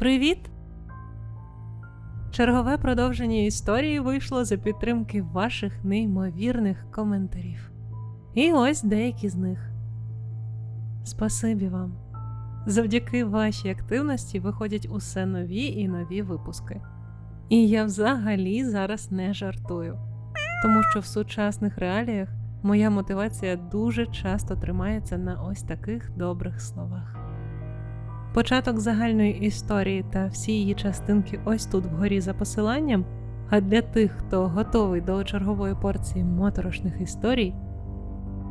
Привіт! Чергове продовження історії вийшло за підтримки ваших неймовірних коментарів. І ось деякі з них. Спасибі вам. Завдяки вашій активності виходять усе нові і нові випуски. І я взагалі зараз не жартую, тому що в сучасних реаліях моя мотивація дуже часто тримається на ось таких добрих словах. Початок загальної історії та всі її частинки ось тут вгорі за посиланням. А для тих, хто готовий до чергової порції моторошних історій,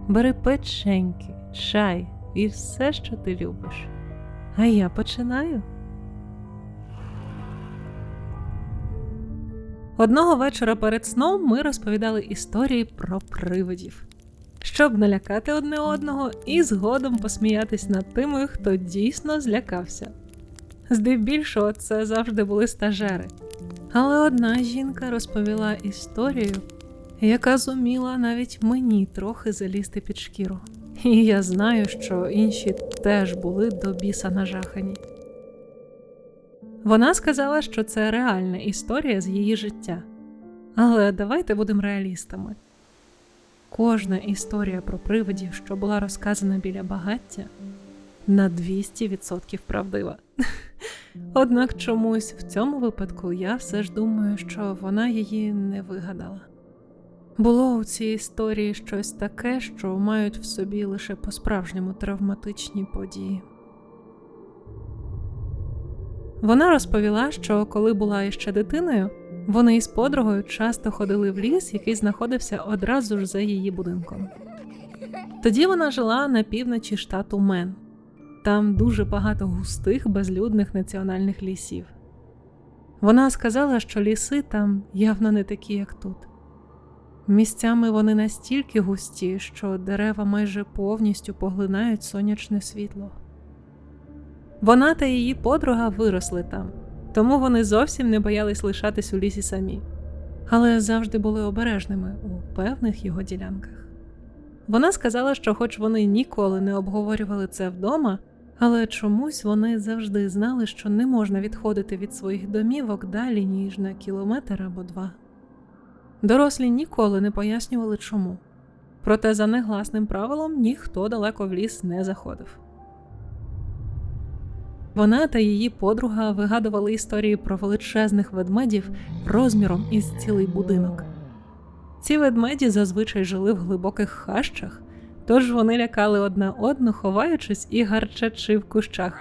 бери печеньки, чай і все, що ти любиш. А я починаю. Одного вечора перед сном ми розповідали історії про привидів, щоб налякати одне одного і згодом посміятись над тими, хто дійсно злякався. Здебільшого це завжди були стажери. Але одна жінка розповіла історію, яка зуміла навіть мені трохи залізти під шкіру. І я знаю, що інші теж були до біса нажахані. Вона сказала, що це реальна історія з її життя. Але давайте будемо реалістами. Кожна історія про привидів, що була розказана біля багаття, на 200% правдива. Однак чомусь в цьому випадку я все ж думаю, що вона її не вигадала. Було у цій історії щось таке, що мають в собі лише по-справжньому травматичні події. Вона розповіла, що коли була іще дитиною, вони із подругою часто ходили в ліс, який знаходився одразу ж за її будинком. Тоді вона жила на півночі штату Мен. Там дуже багато густих безлюдних національних лісів. Вона сказала, що ліси там явно не такі, як тут. Місцями вони настільки густі, що дерева майже повністю поглинають сонячне світло. Вона та її подруга виросли там, тому вони зовсім не боялись лишатись у лісі самі, але завжди були обережними у певних його ділянках. Вона сказала, що, хоч вони ніколи не обговорювали це вдома, але чомусь вони завжди знали, що не можна відходити від своїх домівок далі, ніж на кілометр або два. Дорослі ніколи не пояснювали чому, проте за негласним правилом ніхто далеко в ліс не заходив. Вона та її подруга вигадували історії про величезних ведмедів розміром із цілий будинок. Ці ведмеді зазвичай жили в глибоких хащах, тож вони лякали одна одну, ховаючись і гарчачи в кущах,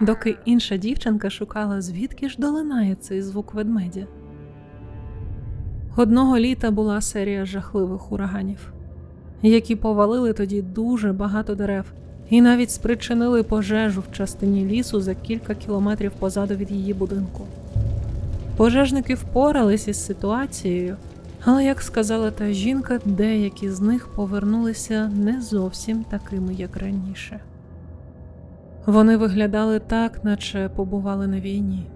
доки інша дівчинка шукала, звідки ж долинає цей звук ведмедя. Одного літа була серія жахливих ураганів, які повалили тоді дуже багато дерев і навіть спричинили пожежу в частині лісу за кілька кілометрів позаду від її будинку. Пожежники впорались із ситуацією, але, як сказала та жінка, деякі з них повернулися не зовсім такими, як раніше. Вони виглядали так, наче побували на війні.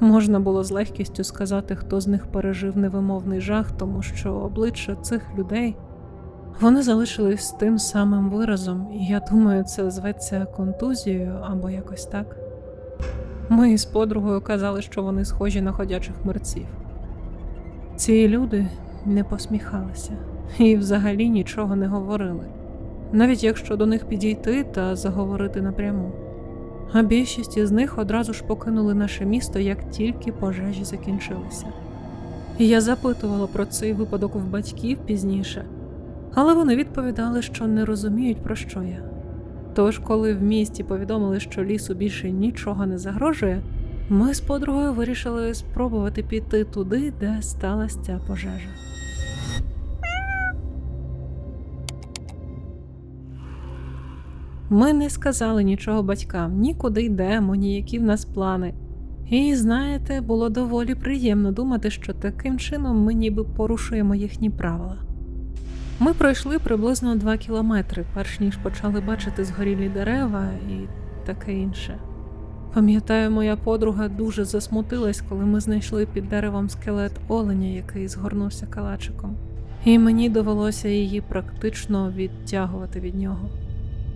Можна було з легкістю сказати, хто з них пережив невимовний жах, тому що обличчя цих людей вони залишились тим самим виразом, і я думаю, це зветься контузією або якось так. Ми з подругою казали, що вони схожі на ходячих мерців. Ці люди не посміхалися і взагалі нічого не говорили, навіть якщо до них підійти та заговорити напряму. А більшість із них одразу ж покинули наше місто, як тільки пожежі закінчилися. Я запитувала про цей випадок в батьків пізніше, але вони відповідали, що не розуміють, про що я. Тож, коли в місті повідомили, що лісу більше нічого не загрожує, ми з подругою вирішили спробувати піти туди, де сталася ця пожежа. Ми не сказали нічого батькам, нікуди йдемо, ні які в нас плани. І знаєте, було доволі приємно думати, що таким чином ми ніби порушуємо їхні правила. Ми пройшли приблизно два кілометри, перш ніж почали бачити згорілі дерева і таке інше. Пам'ятаю, моя подруга дуже засмутилась, коли ми знайшли під деревом скелет оленя, який згорнувся калачиком, і мені довелося її практично відтягувати від нього.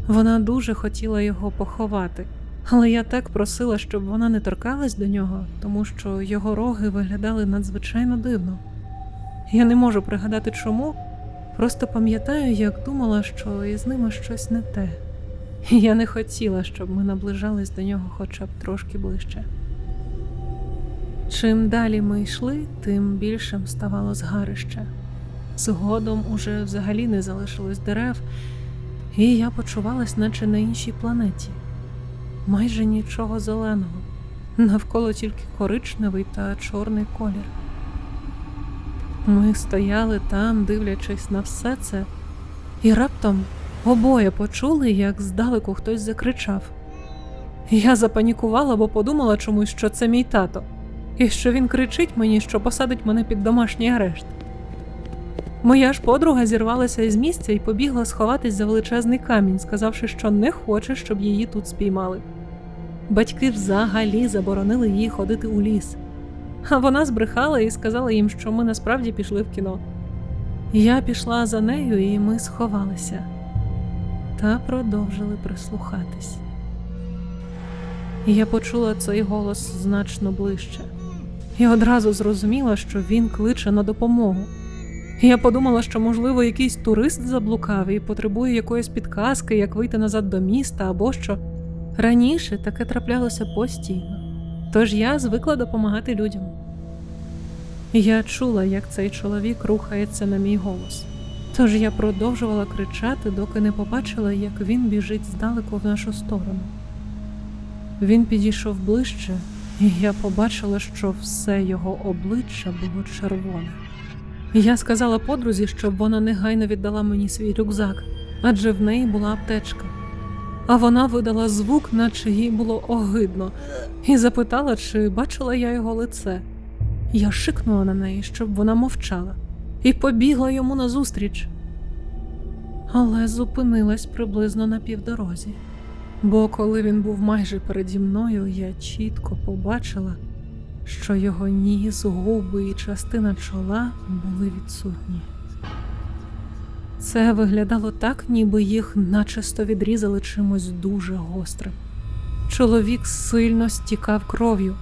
Вона дуже хотіла його поховати, Але я так просила, щоб вона не торкалась до нього, тому що його роги виглядали надзвичайно дивно. Я не можу пригадати чому, просто пам'ятаю, як думала, що із ними щось не те. Я не хотіла, щоб ми наближались до нього хоча б трошки ближче. Чим далі ми йшли, тим більшим ставало згарище. Згодом уже взагалі не залишилось дерев, і я почувалась, наче на іншій планеті. Майже нічого зеленого, навколо тільки коричневий та чорний колір. Ми стояли там, дивлячись на все це, і раптом обоє почули, як здалеку хтось закричав. Я запанікувала, бо подумала чомусь, що це мій тато, і що він кричить мені, що посадить мене під домашній арешт. Моя ж подруга зірвалася із місця і побігла сховатись за величезний камінь, сказавши, що не хоче, щоб її тут спіймали. Батьки взагалі заборонили їй ходити у ліс. А вона збрехала і сказала їм, що ми насправді пішли в кіно. Я пішла за нею, і ми сховалися та продовжили прислухатись. Я почула цей голос значно ближче і одразу зрозуміла, що він кличе на допомогу. Я подумала, що, можливо, якийсь турист заблукав і потребує якоїсь підказки, як вийти назад до міста або що. Раніше таке траплялося постійно, тож я звикла допомагати людям. Я чула, як цей чоловік рухається на мій голос. Тож я продовжувала кричати, доки не побачила, як він біжить здалеку в нашу сторону. Він підійшов ближче, і я побачила, що все його обличчя було червоне. Я сказала подрузі, щоб вона негайно віддала мені свій рюкзак, адже в неї була аптечка. А вона видала звук, наче їй було огидно, і запитала, чи бачила я його лице. Я шикнула на неї, щоб вона мовчала, і побігла йому назустріч. Але зупинилась приблизно на півдорозі. Бо коли він був майже переді мною, я чітко побачила, що його ніс, губи і частина чола були відсутні. Це виглядало так, ніби їх начисто відрізали чимось дуже гострим. Чоловік сильно стікав кров'ю,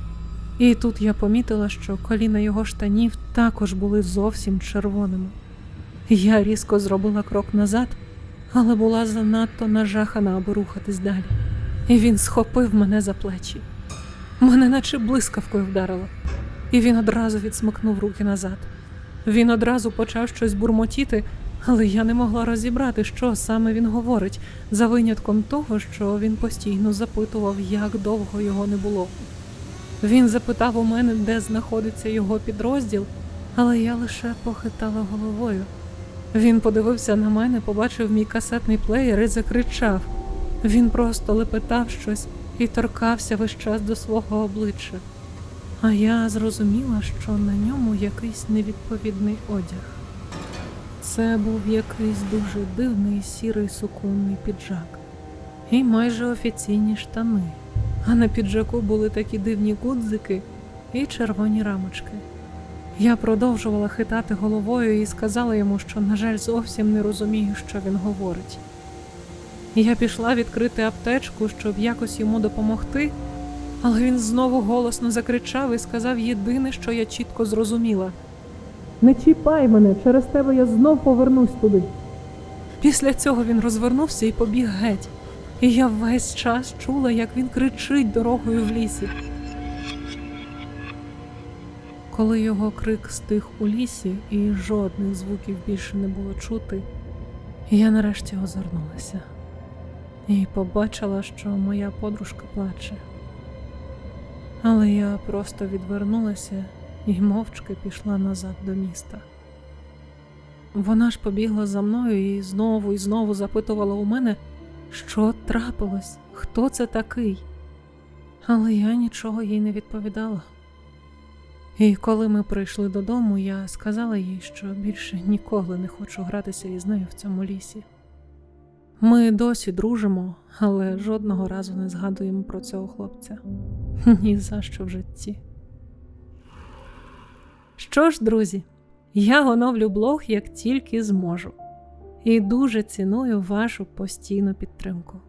і тут я помітила, що коліна його штанів також були зовсім червоними. Я різко зробила крок назад, але була занадто нажахана, аби рухатись далі. І він схопив мене за плечі. Мене наче блискавкою вдарило, і він одразу відсмикнув руки назад. Він одразу почав щось бурмотіти, але я не могла розібрати, що саме він говорить, за винятком того, що він постійно запитував, як довго його не було. Він запитав у мене, де знаходиться його підрозділ, але я лише похитала головою. Він подивився на мене, побачив мій касетний плеєр і закричав. Він просто лепетав щось і торкався весь час до свого обличчя. А я зрозуміла, що на ньому якийсь невідповідний одяг. Це був якийсь дуже дивний сірий суконний піджак і майже офіційні штани. А на піджаку були такі дивні гудзики і червоні рамочки. Я продовжувала хитати головою і сказала йому, що, на жаль, зовсім не розумію, що він говорить. Я пішла відкрити аптечку, щоб якось йому допомогти, але він знову голосно закричав і сказав єдине, що я чітко зрозуміла: Не чіпай мене, через тебе я знов повернусь туди. Після цього він розвернувся і побіг геть, і я весь час чула, як він кричить дорогою в лісі. Коли його крик стих у лісі і жодних звуків більше не було чути, я нарешті озирнулася і побачила, що моя подружка плаче. Але я просто відвернулася і мовчки пішла назад до міста. Вона ж побігла за мною і знову і знову запитувала у мене, що трапилось, хто це такий. Але я нічого їй не відповідала. І коли ми прийшли додому, я сказала їй, що більше ніколи не хочу гратися із нею в цьому лісі. Ми досі дружимо, але жодного разу не згадуємо про цього хлопця. Ні за що в житті. Що ж, друзі, я оновлю блог як тільки зможу, і дуже ціную вашу постійну підтримку.